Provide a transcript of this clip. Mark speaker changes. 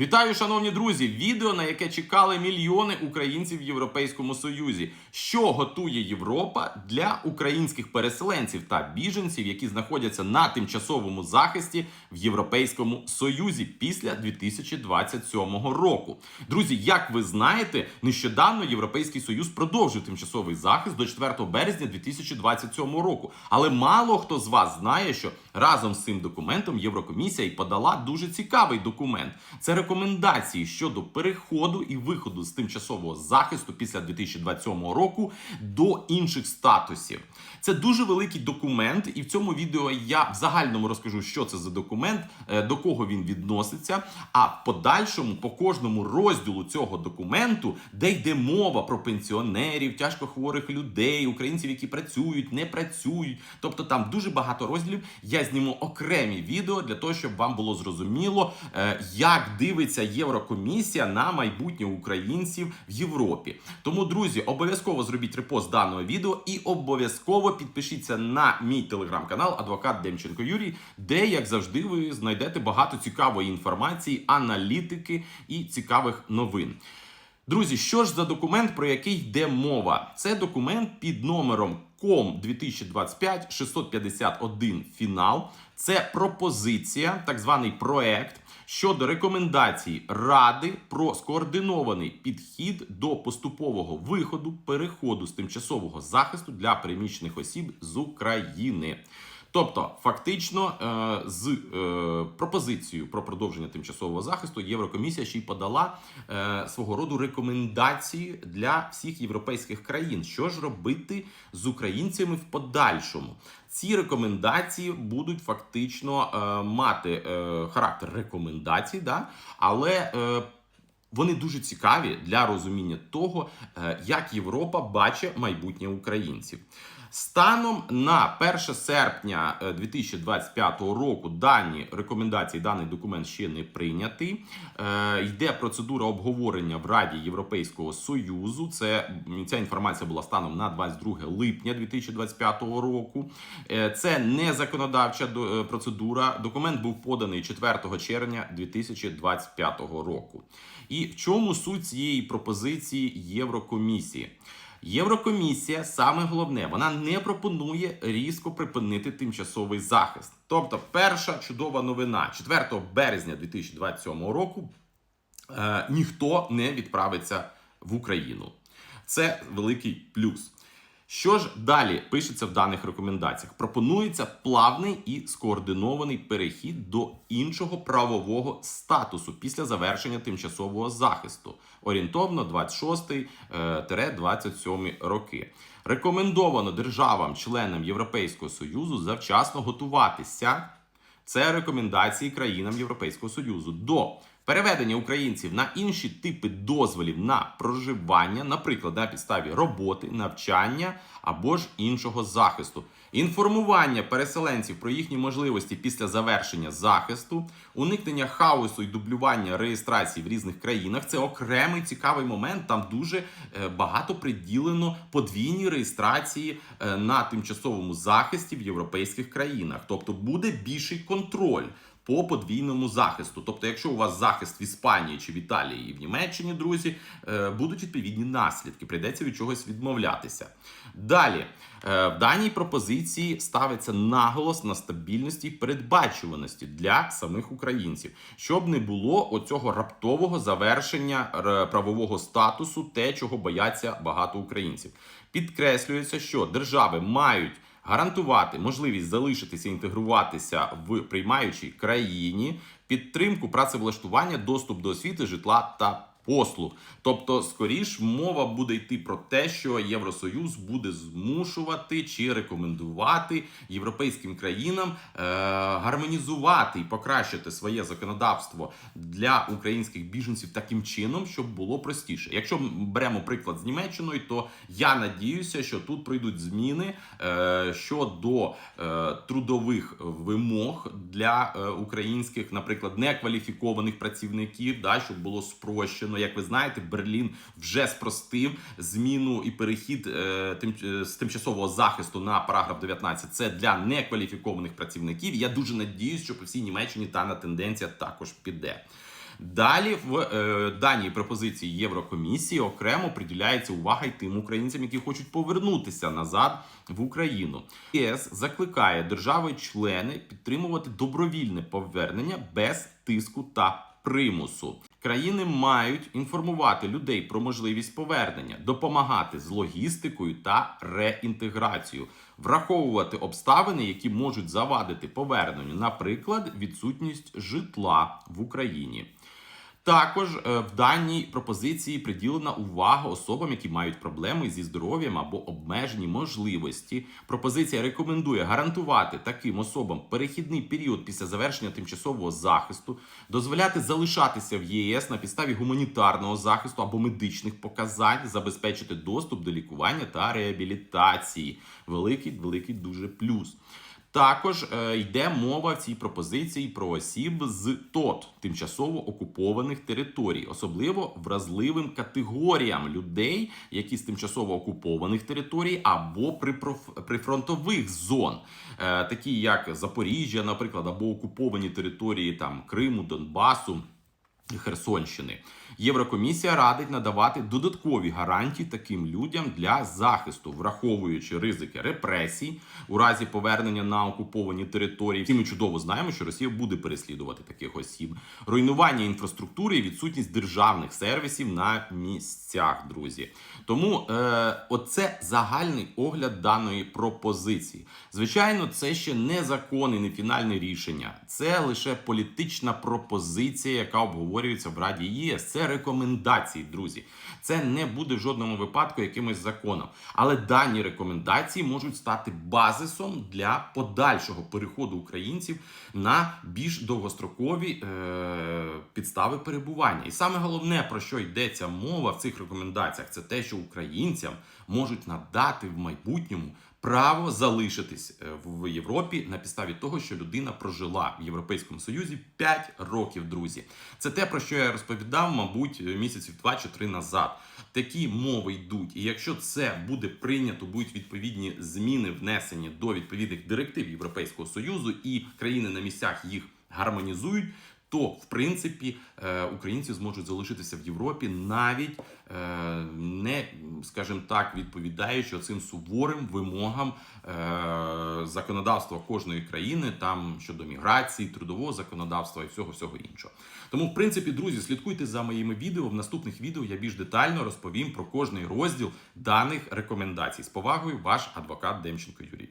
Speaker 1: Вітаю, шановні друзі! Відео, на яке чекали мільйони українців в Європейському Союзі. Що готує Європа для українських переселенців та біженців, які знаходяться на тимчасовому захисті в Європейському Союзі після 2027 року? Друзі, як ви знаєте, нещодавно Європейський Союз продовжив тимчасовий захист до 4 березня 2027 року. Але мало хто з вас знає, що разом з цим документом Єврокомісія й подала дуже цікавий документ. Це рекомендації щодо переходу і виходу з тимчасового захисту після 2027 року до інших статусів. Це дуже великий документ, і в цьому відео я в загальному розкажу, що це за документ, е, до кого він відноситься. А в подальшому по кожному розділу цього документу, де йде мова про пенсіонерів, тяжкохворих людей, українців, які працюють, не працюють. Тобто там дуже багато розділів. Я зніму окремі відео для того, щоб вам було зрозуміло, е, як дивиться Єврокомісія на майбутнє українців в Європі. Тому, друзі, обов'язково зробіть репост даного відео і обов'язково підпишіться на мій телеграм-канал Адвокат Демченко Юрій, де, як завжди, ви знайдете багато цікавої інформації, аналітики і цікавих новин. Друзі, що ж за документ, про який йде мова? Це документ під номером КОМ 2025 651 фінал. Це пропозиція, так званий проект щодо рекомендацій Ради про скоординований підхід до поступового виходу переходу з тимчасового захисту для переміщених осіб з України. Тобто, фактично, е, з е, пропозицією про продовження тимчасового захисту Єврокомісія ще й подала е, свого роду рекомендації для всіх європейських країн, що ж робити з українцями в подальшому. Ці рекомендації будуть фактично мати характер рекомендацій, да? але вони дуже цікаві для розуміння того, як Європа бачить майбутнє українців. Станом на 1 серпня е, 2025 року дані рекомендації, даний документ ще не прийнятий. Е, Йде процедура обговорення в Раді Європейського Союзу. Це ця інформація була станом на 22 липня 2025 року. Е, Це не законодавча е, процедура. Документ був поданий 4 червня 2025 року. І в чому суть цієї пропозиції Єврокомісії? Єврокомісія саме головне, вона не пропонує різко припинити тимчасовий захист. Тобто, перша чудова новина 4 березня 2027 року е, ніхто не відправиться в Україну. Це великий плюс. Що ж далі пишеться в даних рекомендаціях? Пропонується плавний і скоординований перехід до іншого правового статусу після завершення тимчасового захисту, орієнтовно 26-27 роки. Рекомендовано державам-членам Європейського союзу завчасно готуватися. Це рекомендації країнам Європейського Союзу до переведення українців на інші типи дозволів на проживання, наприклад, на підставі роботи, навчання або ж іншого захисту, інформування переселенців про їхні можливості після завершення захисту, уникнення хаосу і дублювання реєстрації в різних країнах. Це окремий цікавий момент. Там дуже е, багато приділено подвійній реєстрації е, на тимчасовому захисті в європейських країнах. Тобто буде більший контроль. По подвійному захисту, тобто, якщо у вас захист в Іспанії чи в Італії і в Німеччині, друзі, е, будуть відповідні наслідки, прийдеться від чогось відмовлятися. Далі е, в даній пропозиції ставиться наголос на стабільності і передбачуваності для самих українців, щоб не було оцього раптового завершення правового статусу, те, чого бояться багато українців. Підкреслюється, що держави мають гарантувати можливість залишитися інтегруватися в приймаючій країні, підтримку працевлаштування, доступ до освіти, житла та послуг. Тобто, скоріш мова буде йти про те, що Євросоюз буде змушувати чи рекомендувати європейським країнам е, гармонізувати і покращити своє законодавство для українських біженців таким чином, щоб було простіше. Якщо беремо приклад з Німеччиною, то я надіюся, що тут прийдуть зміни е, щодо е, трудових вимог для е, українських, наприклад, некваліфікованих працівників, да, щоб було спрощено. Як ви знаєте, Берлін вже спростив зміну і перехід е, тим, е, з тимчасового захисту на параграф 19. Це для некваліфікованих працівників. Я дуже надіюсь, що по всій Німеччині дана тенденція також піде. Далі в е, даній пропозиції Єврокомісії окремо приділяється увага й тим українцям, які хочуть повернутися назад в Україну. ЄС закликає держави-члени підтримувати добровільне повернення без тиску та примусу. Країни мають інформувати людей про можливість повернення, допомагати з логістикою та реінтеграцією, враховувати обставини, які можуть завадити поверненню, наприклад, відсутність житла в Україні. Також е, в даній пропозиції приділена увага особам, які мають проблеми зі здоров'ям або обмежені можливості. Пропозиція рекомендує гарантувати таким особам перехідний період після завершення тимчасового захисту, дозволяти залишатися в ЄС на підставі гуманітарного захисту або медичних показань, забезпечити доступ до лікування та реабілітації. Великий, великий дуже плюс. Також е, йде мова в цій пропозиції про осіб з ТОТ тимчасово окупованих територій, особливо вразливим категоріям людей, які з тимчасово окупованих територій або прифронтових зон, е, такі як Запоріжжя, наприклад, або окуповані території там Криму, Донбасу. Херсонщини. Єврокомісія радить надавати додаткові гарантії таким людям для захисту, враховуючи ризики репресій у разі повернення на окуповані території. Всі ми чудово знаємо, що Росія буде переслідувати таких осіб, руйнування інфраструктури і відсутність державних сервісів на місцях, друзі. Тому е, оце загальний огляд даної пропозиції. Звичайно, це ще не закон і не фінальне рішення. Це лише політична пропозиція, яка обговорюється в Раді ЄС. Це рекомендації, друзі. Це не буде в жодному випадку якимось законом. Але дані рекомендації можуть стати базисом для подальшого переходу українців на більш довгострокові е, підстави перебування. І саме головне, про що йдеться мова в цих рекомендаціях, це те, що українцям можуть надати в майбутньому право залишитись е, в Європі на підставі того, що людина прожила в Європейському Союзі 5 років, друзі. Це те, про що я розповідав, мабуть, місяців 2 чи 3 назад. Такі мови йдуть. І якщо це буде прийнято, будуть відповідні зміни внесені до відповідних директив Європейського Союзу, і країни на місцях їх гармонізують. То в принципі е, українці зможуть залишитися в Європі навіть е, не, скажімо так, відповідаючи цим суворим вимогам е, законодавства кожної країни, там щодо міграції, трудового законодавства і всього всього іншого. Тому, в принципі, друзі, слідкуйте за моїми відео. В наступних відео я більш детально розповім про кожний розділ даних рекомендацій. З повагою, ваш адвокат Демченко Юрій.